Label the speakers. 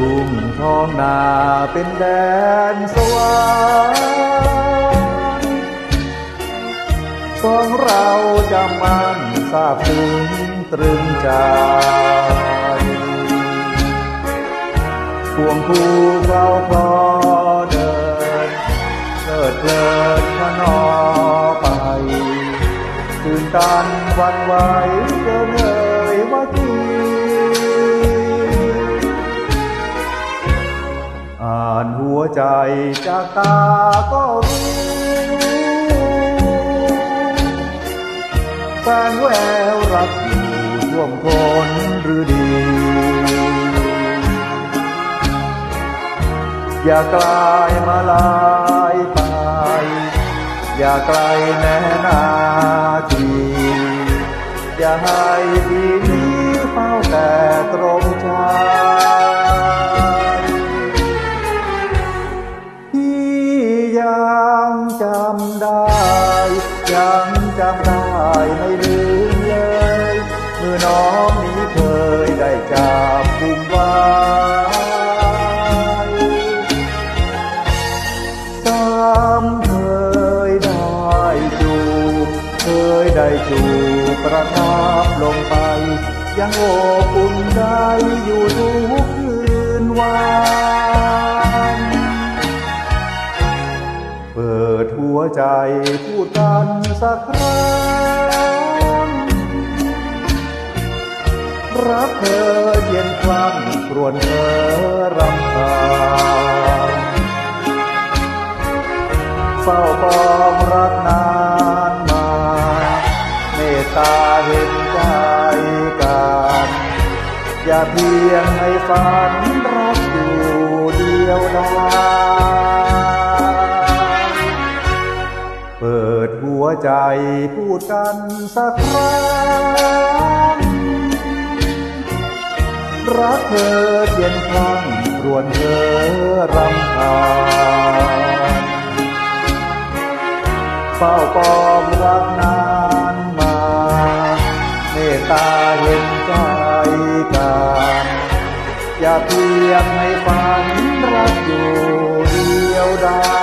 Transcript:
Speaker 1: ทุ่งท้องนาเป็นแดนสวรรค์สองเราจะมันทราบถึงตรึงใจพวงคู่เราพอเดินเลิดเพลินพนอไปตื่นตันวันไหวเกินเลย ใจจากตาก็รู้แสงแววรักอยู่ท่วมคนหรือดี อย่ากลายมาลายไป อย่าไกลแน่นาทีอย่าให้ที จำได้ ยังจำได้ไม่ลืมเลย เมื่อน้องนี้เคยได้จับกุมไว้ซ้ำเคยได้จูบเคยได้จูบประทับลงไป ยังโอบอุ่นใจอยู่ทุกคืนวัน วใจพูดกันสักครั้งรักเธอเย็นคลั่งครวนเธอรำคาญเฝ้าปองรักนานมา เมตตาเห็นใจกัน อย่าเพียงให้ฝัน เปิดหัวใจพูดกันสักครั้งรักเธอเย็นคลั่งรวนเธอรำคาญเฝ้าปองรักนานมา เมตตาเห็นใจกันอย่าเพียงให้ฝันรักอยู่เดียวดาย